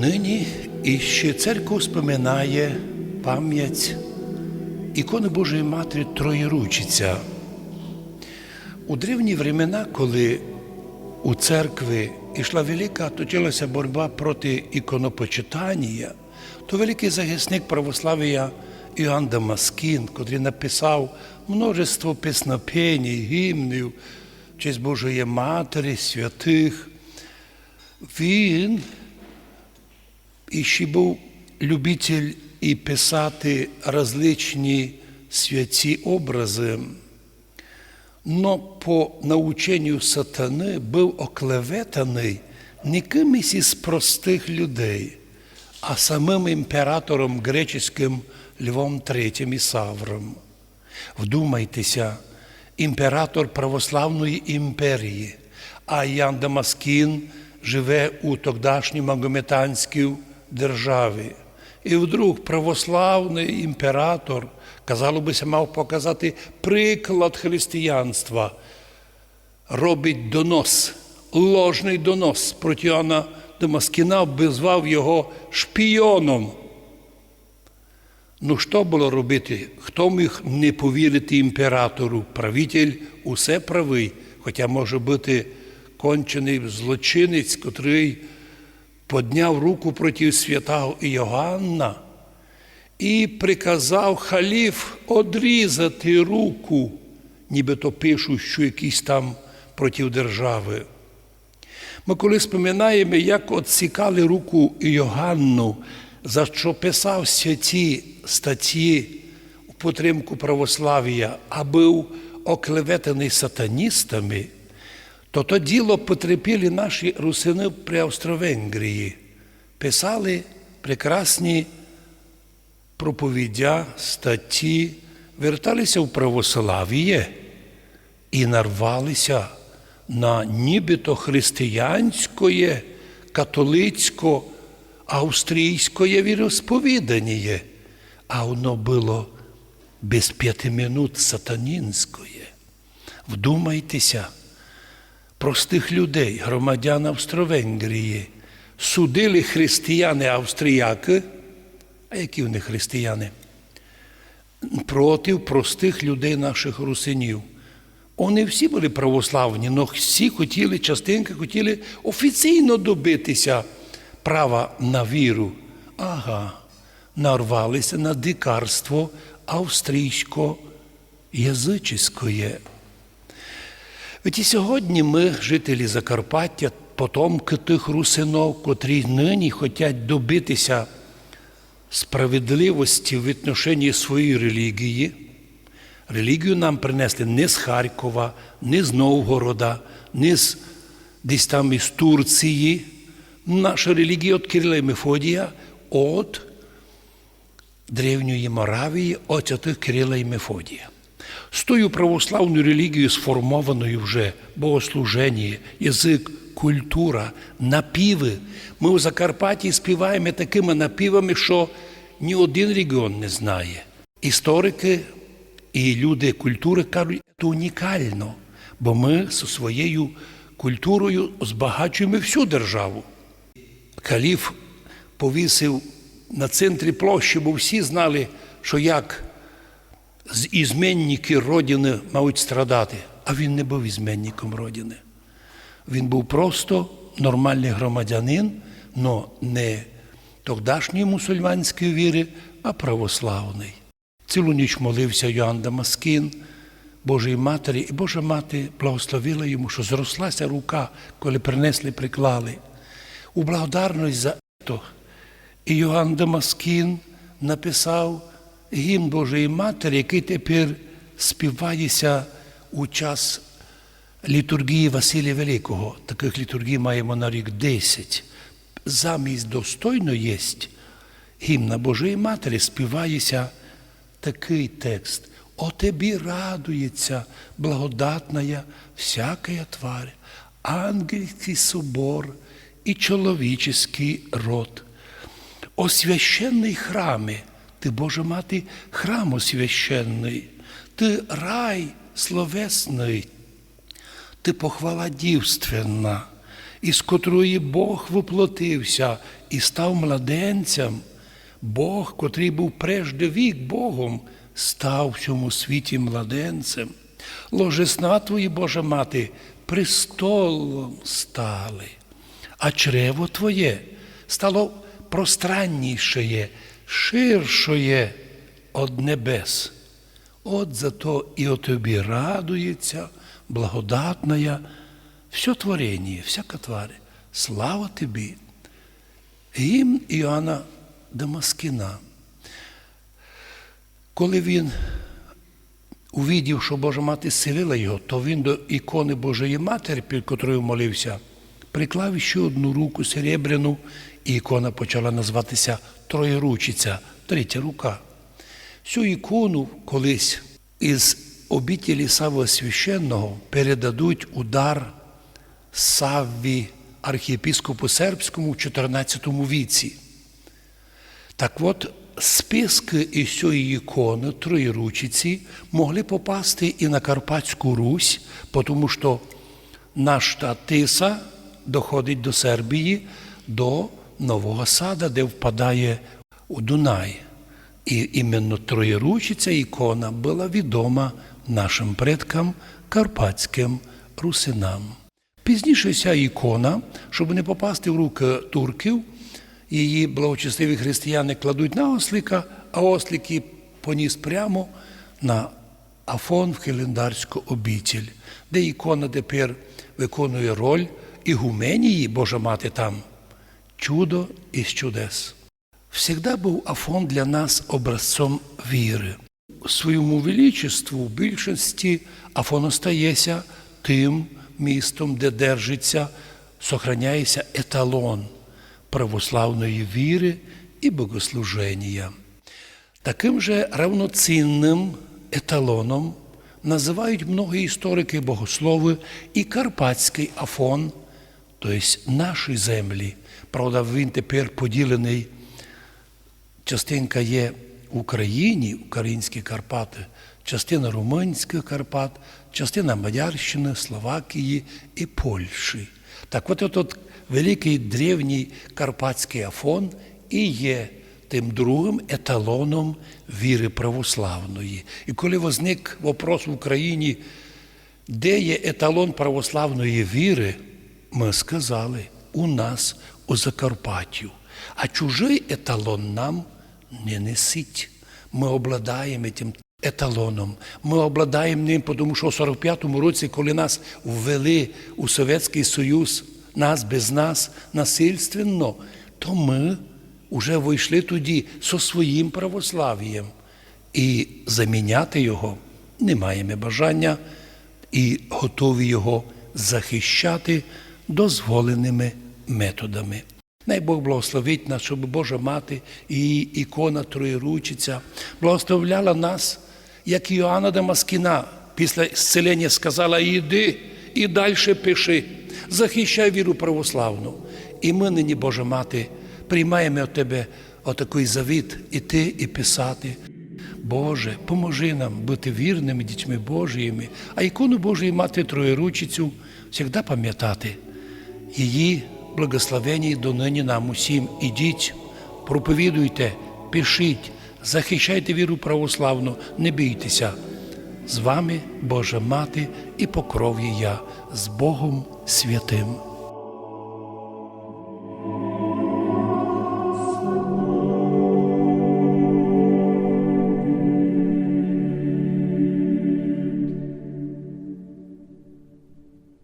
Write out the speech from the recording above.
Нині іще церква споминає пам'ять ікони Божої Матері Троєручиця. У древні времена, коли у церкві йшла велика, точилася боротьба проти іконопочитання, то великий захисник православ'я Іоанн Дамаскін, котрий написав множество піснопень, гімнів честь Божої Матері, святих, він і ще був любитель і писати различні святі образи. Но по наученню сатани був оклеветаний не кимось із простих людей, а самим імператором греческим Львом III Ісавром. Вдумайтеся, імператор православної імперії, а Ян Дамаскін живе у тогдашній магометанській державі. І вдруг православний імператор, казало бися, мав показати приклад християнства, робить донос, ложний донос проти Іоанна Дамаскіна, обізвав його шпіоном. Ну, що було робити? Хто міг не повірити імператору? Правитель усе правий, хоча може бути кончений злочинець, котрий подняв руку проти святого Іоганна і приказав халіф одрізати руку, нібито пишуть, що якийсь там проти держави. Ми коли споминаємо, як отсікали руку Йоганну, за що писав святі статті у підтримку православ'я, а був оклеветаний сатаністами, то то діло потерпіли наші русини при Австро-Венгрії. Писали прекрасні проповідя, статті, верталися в православ'я і нарвалися на нібито християнське, католицько, австрійське віросповідання, а воно було без п'яти минут сатанінське. Вдумайтеся, простих людей, громадян Австро-Венгрії, судили християни австріяки, а які вони християни? Проти простих людей наших русинів. Вони всі були православні, але всі хотіли, частинки хотіли офіційно добитися права на віру. Ага, нарвалися на дикарство австрійсько-язичське. Ведь і сьогодні ми, жителі Закарпаття, потомки тих русинов, котрі нині хочуть добитися справедливості в відношенні своєї релігії. Релігію нам принесли не з Харкова, не з Новгорода, не з десь там із Турції. Наша релігія від Кирила і Мефодія від Древньої Моравії, от тих Кирила і Мефодія. З тою православною релігією, сформованою вже богослуження, язик, культура, напіви. Ми у Закарпатті співаємо такими напівами, що ні один регіон не знає. Історики і люди культури кажуть, це унікально, бо ми зі своєю культурою збагачуємо всю державу. Каліф повісив на центрі площі, бо всі знали, що як ізменники родини мають страдати, а він не був ізменником родини. Він був просто нормальний громадянин, але не тогдашньої мусульманської віри, а православний. Цілу ніч молився Йоанн Дамаскін, Божій Матері, і Божа Мати благословила йому, що зрослася рука, коли принесли, приклали. У благодарність за це і Йоанн Дамаскін написав гімн Божої Матері, який тепер співається у час літургії Василія Великого. Таких літургій маємо на рік 10. Замість достойно єсть гімна Божої Матері співається такий текст. О тобі радується благодатная всякая тварь, ангельский собор и человеческий род. О священний храме, ти, Боже мати, храм освященний, ти рай словесний, ти похвала дівственна, із котрої Бог воплотився і став младенцем, Бог, котрий був прежде вік Богом, став в цьому світі младенцем. Ложесна твої, Божа мати, престолом стали, а чрево твоє стало пространнішеє, ширшоє од небес. От зато і о тобі радується, благодатная, все творение, всяка тварь. Слава тобі. Гімн Іоанна Дамаскіна. Коли він увидів, що Божа мати зцілила його, то він до ікони Божої Матері, під котрою молився, приклав ще одну руку серебряну, і ікона почала називатися Троєручиця, третя рука. Цю ікону колись із обітілі Савва Священного передадуть удар Савві архієпіскопу сербському в 14 віці. Так от, списки із цієї ікони Троєручиці могли попасти і на Карпатську Русь, тому що наш та Тиса доходить до Сербії, до Нового Сада, де впадає у Дунай. І іменно Троєручиця ікона була відома нашим предкам карпатським русинам. Пізніше ця ікона, щоб не попасти в руки турків, її благочестиві християни кладуть на ослика, а ослики поніс прямо на Афон в Хелендарську обітіль, де ікона тепер виконує роль ігуменії, Божа мати там, чудо із чудес. Всегда був Афон для нас образцом віри. У Своєму величеству в більшості Афон остається тим містом, де держиться, сохраняється еталон православної віри і богослуження. Таким же равноцінним еталоном називають многі історики богослови і Карпатський Афон, тобто наші землі. Правда, він тепер поділений частинка є в Україні, українські Карпати, частина Румунських Карпат, частина Мадярщини, Словакії і Польщі. Так от этот великий древній Карпатський Афон і є тим другим еталоном віри православної. І коли возник вопрос в Україні, де є еталон православної віри, ми сказали, у нас у Закарпаттю. А чужий еталон нам не несить. Ми обладаємо тим еталоном. Ми обладаємо ним, тому що у 45-му році, коли нас ввели у Совєтський Союз, нас без нас насильственно, то ми вже вийшли тоді зі своїм православ'ям. І заміняти його не маємо бажання і готові його захищати дозволеними методами. Най Бог благословить нас, щоб Божа мати і ікона Троєручиця благословляла нас, як Іоанна Дамаскіна після зцілення сказала: іди і далі пиши, захищай віру православну. І ми нині, Божа мати, приймаємо від Тебе отакий завіт іти і писати. Боже, поможи нам бути вірними дітьми Божіїми, а ікону Божої мати Троєручицю завжди пам'ятати. Її благословені донині нам усім. Ідіть, проповідуйте, пишіть, захищайте віру православну, не бійтеся. З вами Божа Мати і покров'я я з Богом святим.